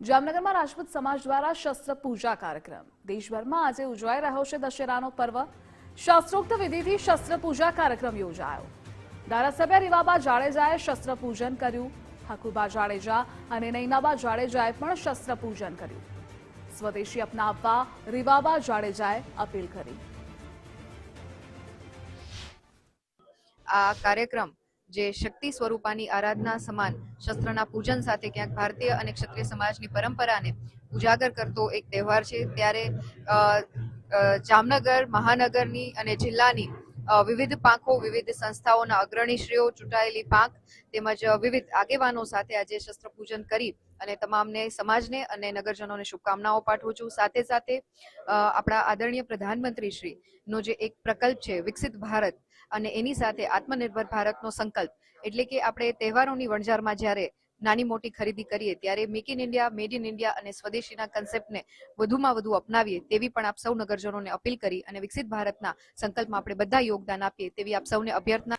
જામનગરમાં રાજપૂત સમાજ દ્વારા શસ્ત્ર પૂજા કાર્યક્રમ. દેશભરમાં આજે ઉજવાઈ રહ્યો છે દશેરાનો પર્વ. શાસ્ત્રોક્ત વિધિથી શસ્ત્ર પૂજા કાર્યક્રમ યોજાયો. ધારાસભ્ય રીવાબા જાડેજાએ શસ્ત્ર પૂજન કર્યું. હકુબા જાડેજા અને નૈનાબા જાડેજાએ પણ શસ્ત્ર પૂજન કર્યું. સ્વદેશી અપનાવવા રીવાબા જાડેજાએ અપીલ કરી. આ કાર્યક્રમ જે શક્તિ સ્વરૂપાની આરાધના સમાન શસ્ત્રના પૂજન સાથે ક્યાંક ભારતીય અને ક્ષત્રિય સમાજની પરંપરાને ઉજાગર કરતો એક તહેવાર છે. ત્યારે જામનગર, મહાનગરની અને જિલ્લાની વિવિધ પાંખો, વિવિધ સંસ્થાઓના અગ્રણીશ્રીઓ ચૂંટાયેલી પાંખ તેમજ વિવિધ આગેવાનો સાથે આજે શસ્ત્ર પૂજન કરી અને તમામને, સમાજને અને નગરજનોને શુભકામનાઓ પાઠવું છું. સાથે સાથે આપણા આદરણીય પ્રધાનમંત્રી શ્રી નો જે એક પ્રકલ્પ છે, વિકસિત ભારત અને એની સાથે આત્મનિર્ભર ભારતનો સંકલ્પ, એટલે કે આપણે તહેવારોની વણઝારમાં જ્યારે નાની મોટી ખરીદી કરીએ ત્યારે make in India made in India અને સ્વદેશીના કન્સેપ્ટને વધુમાં વધુ અપનાવીએ તેવી પણ આપ સૌ નગરજનોને અપીલ કરી અને વિકસિત ભારતના સંકલ્પમાં આપણે બધા યોગદાન આપીએ તેવી આપ સૌને અભ્યર્થના